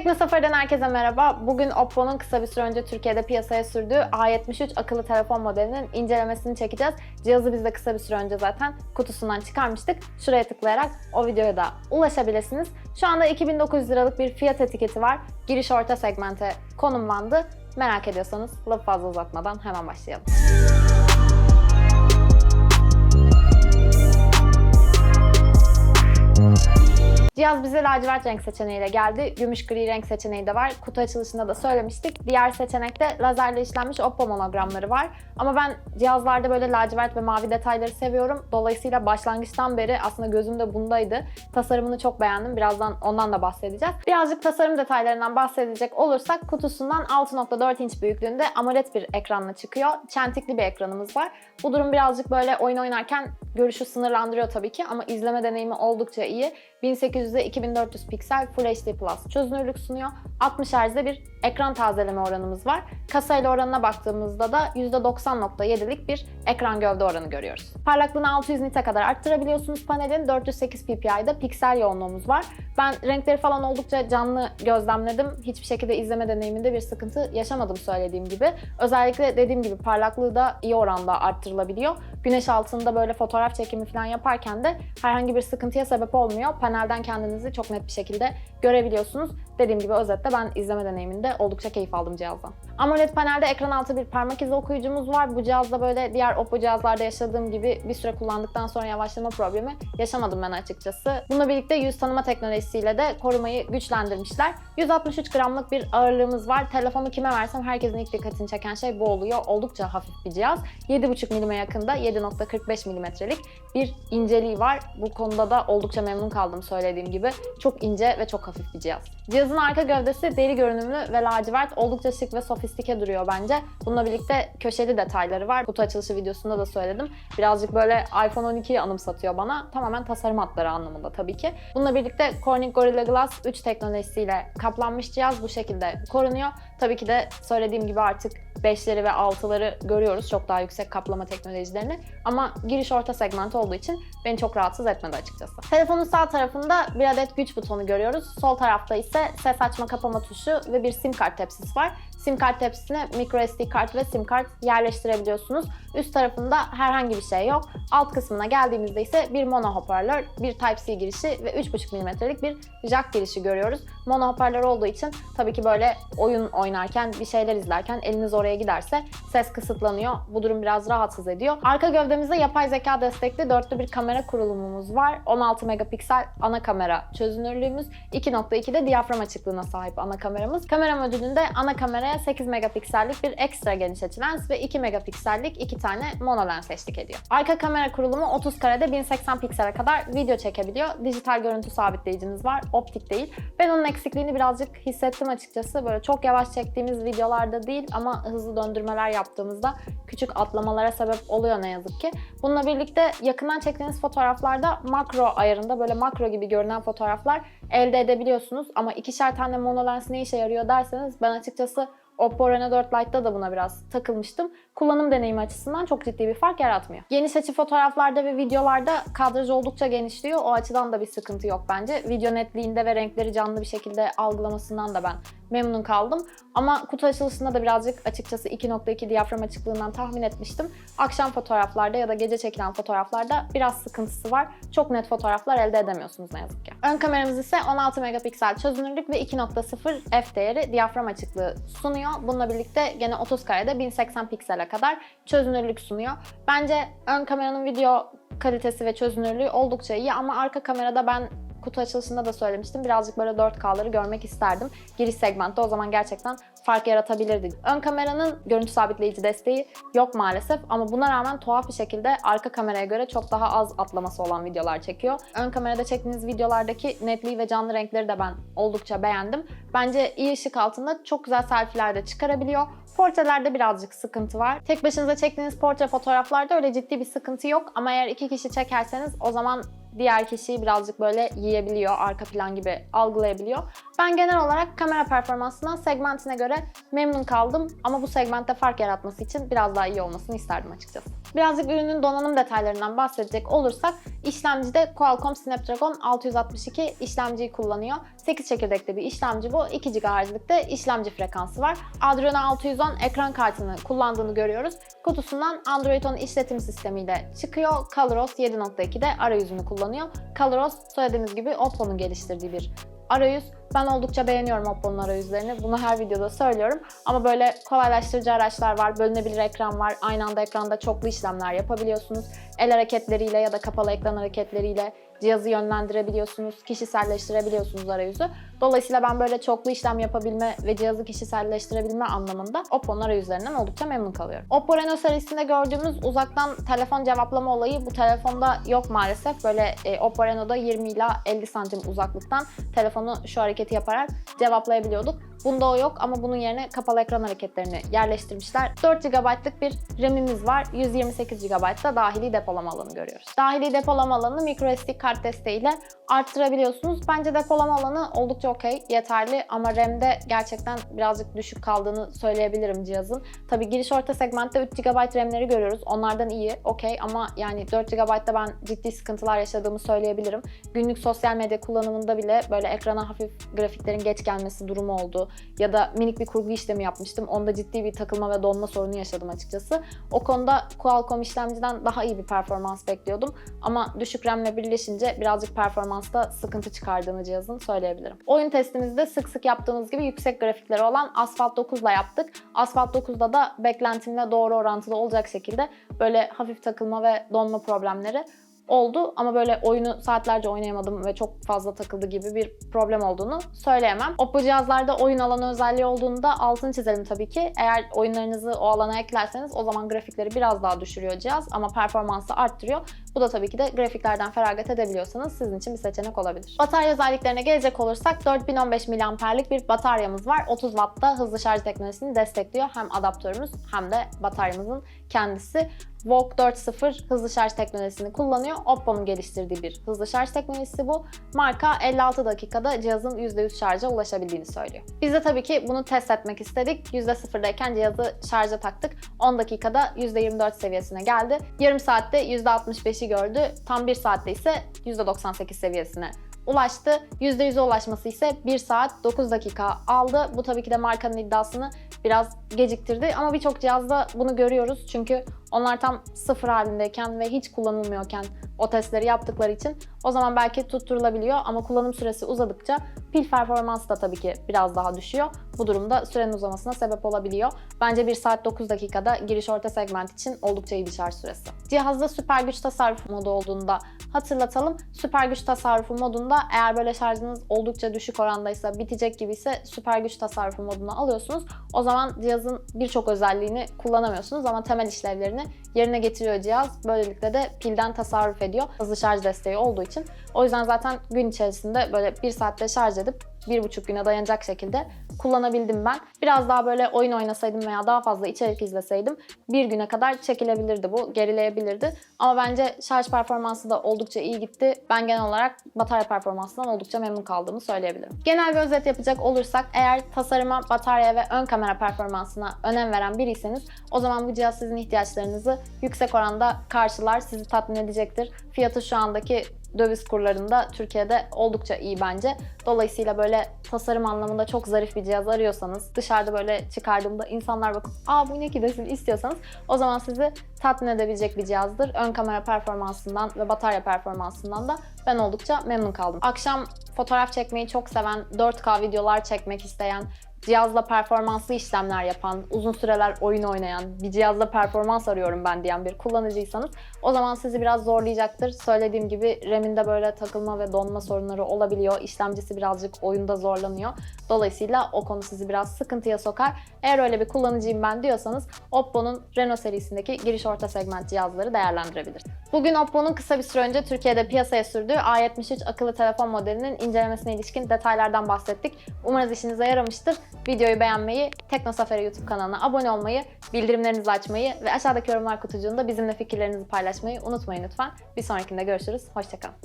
Tekno Safari'den herkese merhaba. Bugün Oppo'nun kısa bir süre önce Türkiye'de piyasaya sürdüğü A73 akıllı telefon modelinin incelemesini çekeceğiz. Cihazı biz de kısa bir süre önce zaten kutusundan çıkarmıştık. Şuraya tıklayarak o videoya da ulaşabilirsiniz. Şu anda 2900 liralık bir fiyat etiketi var. Giriş orta segmente konumlandı. Merak ediyorsanız lafı fazla uzatmadan hemen başlayalım. Cihaz bize lacivert renk seçeneğiyle geldi. Gümüş gri renk seçeneği de var. Kutu açılışında da söylemiştik. Diğer seçenekte lazerle işlenmiş Oppo monogramları var. Ama ben cihazlarda böyle lacivert ve mavi detayları seviyorum. Dolayısıyla başlangıçtan beri aslında gözümde bundaydı. Tasarımını çok beğendim. Birazdan ondan da bahsedeceğiz. Birazcık tasarım detaylarından bahsedecek olursak kutusundan 6.4 inç büyüklüğünde AMOLED bir ekranla çıkıyor. Çentikli bir ekranımız var. Bu durum birazcık böyle oyun oynarken görüşü sınırlandırıyor tabii ki ama izleme deneyimi oldukça iyi. 1800'e 2400 piksel Full HD Plus çözünürlük sunuyor. 60 Hz'de bir ekran tazeleme oranımız var. Kasayla oranına baktığımızda da %90.7'lik bir ekran gövde oranı görüyoruz. Parlaklığını 600 nit'e kadar arttırabiliyorsunuz panelin. 408 ppi'de piksel yoğunluğumuz var. Ben renkleri falan oldukça canlı gözlemledim. Hiçbir şekilde izleme deneyiminde bir sıkıntı yaşamadım söylediğim gibi. Özellikle dediğim gibi parlaklığı da iyi oranda arttırılabiliyor. Güneş altında böyle fotoğraf çekimi falan yaparken de herhangi bir sıkıntıya sebep olmuyor. Panelden kendinizi çok net bir şekilde görebiliyorsunuz. Dediğim gibi özetle ben izleme deneyiminde oldukça keyif aldım cihazdan. AMOLED panelde ekran altı bir parmak izi okuyucumuz var. Bu cihazda böyle diğer Oppo cihazlarda yaşadığım gibi bir süre kullandıktan sonra yavaşlama problemi yaşamadım ben açıkçası. Bununla birlikte yüz tanıma teknolojisiyle de korumayı güçlendirmişler. 163 gramlık bir ağırlığımız var. Telefonu kime versem herkesin ilk dikkatini çeken şey bu oluyor. Oldukça hafif bir cihaz. 7,5 mm yakında 7.45 mm'lik bir inceliği var. Bu konuda da oldukça memnun kaldım söylediğim gibi. Çok ince ve çok hafif bir cihaz. Cihazın arka gövdesi deri görünümlü ve lacivert oldukça şık ve sofistike duruyor bence. Bununla birlikte köşeli detayları var. Kutu açılışı videosunda da söyledim. Birazcık böyle iPhone 12'yi anımsatıyor bana. Tamamen tasarım hatları anlamında tabii ki. Bununla birlikte Corning Gorilla Glass 3 teknolojisiyle kaplanmış cihaz bu şekilde korunuyor. Tabii ki de söylediğim gibi artık 5'leri ve 6'ları görüyoruz. Çok daha yüksek kaplama teknolojilerini. Ama giriş orta segment olduğu için beni çok rahatsız etmedi açıkçası. Telefonun sağ tarafında bir adet güç butonu görüyoruz. Sol tarafta ise ses açma kapama tuşu ve bir sim kart tepsisi var. Sim kart tepsisine micro SD kart ve sim kart yerleştirebiliyorsunuz. Üst tarafında herhangi bir şey yok. Alt kısmına geldiğimizde ise bir mono hoparlör, bir Type-C girişi ve 3.5 mm'lik bir jack girişi görüyoruz. Mono hoparlör olduğu için tabii ki böyle oyun oynarken, bir şeyler izlerken eliniz oraya giderse ses kısıtlanıyor. Bu durum biraz rahatsız ediyor. Arka gövdemizde yapay zeka destekli dörtlü bir kamera kurulumumuz var. 16 megapiksel ana kamera çözünürlüğümüz, 2.2'de diyafram açıklığına sahip ana kameramız. Kamera modülünde ana kameraya 8 megapiksellik bir ekstra geniş açı lens ve 2 megapiksellik iki tane mono lens eşlik ediyor. Arka kamera kurulumu 30 karede 1080 piksele kadar video çekebiliyor. Dijital görüntü sabitleyicimiz var, optik değil. Ben onun eksikliğini birazcık hissettim açıkçası. Böyle çok yavaş çektiğimiz videolarda değil ama hızlı döndürmeler yaptığımızda küçük atlamalara sebep oluyor ne yazık ki. Bununla birlikte yakından çektiğiniz fotoğraflarda makro ayarında böyle makro gibi görünen fotoğraflar elde edebiliyorsunuz. Ama ikişer tane mono lens ne işe yarıyor derseniz ben açıkçası Oppo Reno 4 Lite'da da buna biraz takılmıştım. Kullanım deneyimi açısından çok ciddi bir fark yaratmıyor. Geniş açı fotoğraflarda ve videolarda kadraj oldukça genişliyor. O açıdan da bir sıkıntı yok bence. Video netliğinde ve renkleri canlı bir şekilde algılamasından da ben memnun kaldım. Ama kutu açılışında da birazcık açıkçası 2.2 diyafram açıklığından tahmin etmiştim. Akşam fotoğraflarda ya da gece çekilen fotoğraflarda biraz sıkıntısı var. Çok net fotoğraflar elde edemiyorsunuz ne yazık ki. Ön kameramız ise 16 megapiksel çözünürlük ve 2.0 f değeri diyafram açıklığı sunuyor. Bununla birlikte gene 30 karede 1080 piksele kadar çözünürlük sunuyor. Bence ön kameranın video kalitesi ve çözünürlüğü oldukça iyi ama arka kamerada ben kutu açılışında da söylemiştim. Birazcık böyle 4K'ları görmek isterdim. Giriş segmentte o zaman gerçekten fark yaratabilirdi. Ön kameranın görüntü sabitleyici desteği yok maalesef ama buna rağmen tuhaf bir şekilde arka kameraya göre çok daha az atlaması olan videolar çekiyor. Ön kamerada çektiğiniz videolardaki netliği ve canlı renkleri de ben oldukça beğendim. Bence iyi ışık altında çok güzel selfie'ler de çıkarabiliyor. Portrelerde birazcık sıkıntı var. Tek başınıza çektiğiniz portre fotoğraflarda öyle ciddi bir sıkıntı yok ama eğer iki kişi çekerseniz o zaman diğer kişiyi birazcık böyle yiyebiliyor, arka plan gibi algılayabiliyor. Ben genel olarak kamera performansından segmentine göre memnun kaldım ama bu segmentte fark yaratması için biraz daha iyi olmasını isterdim açıkçası. Birazcık ürünün donanım detaylarından bahsedecek olursak işlemcide Qualcomm Snapdragon 662 işlemciyi kullanıyor. 8 çekirdekli bir işlemci bu. 2 GHz'lik de işlemci frekansı var. Adreno 610 ekran kartını kullandığını görüyoruz. Kutusundan Android 10 işletim sistemiyle çıkıyor. ColorOS 7.2'de arayüzünü kullanıyor. ColorOS söylediğimiz gibi Oppo'nun geliştirdiği bir arayüz. Ben oldukça beğeniyorum Oppo'nun arayüzlerini. Bunu her videoda söylüyorum. Ama böyle kolaylaştırıcı araçlar var, bölünebilir ekran var. Aynı anda ekranda çoklu işlemler yapabiliyorsunuz. El hareketleriyle ya da kapalı ekran hareketleriyle cihazı yönlendirebiliyorsunuz, kişiselleştirebiliyorsunuz arayüzü. Dolayısıyla ben böyle çoklu işlem yapabilme ve cihazı kişiselleştirebilme anlamında Oppo'nun arayüzlerinden oldukça memnun kalıyorum. Oppo Reno serisinde gördüğümüz uzaktan telefon cevaplama olayı bu telefonda yok maalesef. Böyle e, Oppo Reno'da 20 ila 50 santim uzaklıktan telefonu şu hareketi yaparak cevaplayabiliyorduk. Bunda o yok ama bunun yerine kapalı ekran hareketlerini yerleştirmişler. 4 GB'lık bir RAM'imiz var. 128 GB da dahili depolama alanı görüyoruz. Dahili depolama alanını microSD kart desteğiyle arttırabiliyorsunuz. Bence depolama alanı oldukça okey, yeterli ama RAM'de gerçekten birazcık düşük kaldığını söyleyebilirim cihazın. Tabi giriş orta segmentte 3 GB RAM'leri görüyoruz. Onlardan iyi, okey ama yani 4 GB'da ben ciddi sıkıntılar yaşadığımı söyleyebilirim. Günlük sosyal medya kullanımında bile böyle ekrana hafif grafiklerin geç gelmesi durumu oldu. Ya da minik bir kurgu işlemi yapmıştım. Onda ciddi bir takılma ve donma sorunu yaşadım açıkçası. O konuda Qualcomm işlemciden daha iyi bir performans bekliyordum. Ama düşük RAM'le birleşince birazcık performansta sıkıntı çıkardığını cihazın söyleyebilirim. Oyun testimizde sık sık yaptığımız gibi yüksek grafikleri olan Asphalt 9'la yaptık. Asphalt 9'da da beklentimle doğru orantılı olacak şekilde böyle hafif takılma ve donma problemleri oldu ama böyle oyunu saatlerce oynayamadım ve çok fazla takıldı gibi bir problem olduğunu söyleyemem. Oppo cihazlarda oyun alanı özelliği olduğunda altını çizelim tabii ki. Eğer oyunlarınızı o alana eklerseniz o zaman grafikleri biraz daha düşürüyor cihaz ama performansı arttırıyor. Bu da tabii ki de grafiklerden feragat edebiliyorsanız sizin için bir seçenek olabilir. Batarya özelliklerine gelecek olursak 4015 mAh'lik bir bataryamız var. 30 Watt'ta hızlı şarj teknolojisini destekliyor. Hem adaptörümüz hem de bataryamızın kendisi. VOOC 4.0 hızlı şarj teknolojisini kullanıyor. Oppo'nun geliştirdiği bir hızlı şarj teknolojisi bu. Marka 56 dakikada cihazın %100 şarja ulaşabildiğini söylüyor. Biz de tabii ki bunu test etmek istedik. %0'dayken cihazı şarja taktık. 10 dakikada %24 seviyesine geldi. Yarım saatte %65'i gördü. Tam 1 saatte ise %98 seviyesine ulaştı. %100'e ulaşması ise 1 saat 9 dakika aldı. Bu tabii ki de markanın iddiasını biraz geciktirdi ama birçok cihazda bunu görüyoruz. Çünkü onlar tam sıfır halindeyken ve hiç kullanılmıyorken o testleri yaptıkları için o zaman belki tutturulabiliyor ama kullanım süresi uzadıkça pil performansı da tabii ki biraz daha düşüyor. Bu durumda sürenin uzamasına sebep olabiliyor. Bence 1 saat 9 dakikada giriş orta segment için oldukça iyi bir şarj süresi. Cihazda süper güç tasarrufu modu olduğunda hatırlatalım. Süper güç tasarrufu modunda eğer böyle şarjınız oldukça düşük orandaysa bitecek gibi ise süper güç tasarrufu moduna alıyorsunuz. O zaman cihazın birçok özelliğini kullanamıyorsunuz ama temel işlevlerini yerine getiriyor cihaz. Böylelikle de pilden tasarruf ediyor. Hızlı şarj desteği olduğu için. O yüzden zaten gün içerisinde böyle bir saatte şarj edip bir buçuk güne dayanacak şekilde kullanabildim ben. Biraz daha böyle oyun oynasaydım veya daha fazla içerik izleseydim bir güne kadar çekilebilirdi bu, gerileyebilirdi. Ama bence şarj performansı da oldukça iyi gitti. Ben genel olarak batarya performansından oldukça memnun kaldığımı söyleyebilirim. Genel bir özet yapacak olursak eğer tasarıma, bataryaya ve ön kamera performansına önem veren biriyseniz o zaman bu cihaz sizin ihtiyaçlarınızı yüksek oranda karşılar, sizi tatmin edecektir. Fiyatı şu andaki döviz kurlarında Türkiye'de oldukça iyi bence. Dolayısıyla böyle tasarım anlamında çok zarif bir cihaz arıyorsanız, dışarıda böyle çıkardığımda insanlar bakıp ''Aa bu ne ki?'' desin istiyorsanız o zaman sizi tatmin edebilecek bir cihazdır. Ön kamera performansından ve batarya performansından da ben oldukça memnun kaldım. Akşam fotoğraf çekmeyi çok seven, 4K videolar çekmek isteyen, cihazla performanslı işlemler yapan, uzun süreler oyun oynayan, bir cihazla performans arıyorum ben diyen bir kullanıcıysanız o zaman sizi biraz zorlayacaktır. Söylediğim gibi RAM'inde böyle takılma ve donma sorunları olabiliyor. İşlemcisi birazcık oyunda zorlanıyor. Dolayısıyla o konu sizi biraz sıkıntıya sokar. Eğer öyle bir kullanıcıyım ben diyorsanız Oppo'nun Reno serisindeki giriş orta segment cihazları değerlendirebilirsiniz. Bugün Oppo'nun kısa bir süre önce Türkiye'de piyasaya sürdüğü A73 akıllı telefon modelinin incelemesine ilişkin detaylardan bahsettik. Umarız işinize yaramıştır. Videoyu beğenmeyi, Teknosafari YouTube kanalına abone olmayı, bildirimlerinizi açmayı ve aşağıdaki yorumlar kutucuğunda bizimle fikirlerinizi paylaşmayı unutmayın lütfen. Bir sonrakinde görüşürüz. Hoşçakalın.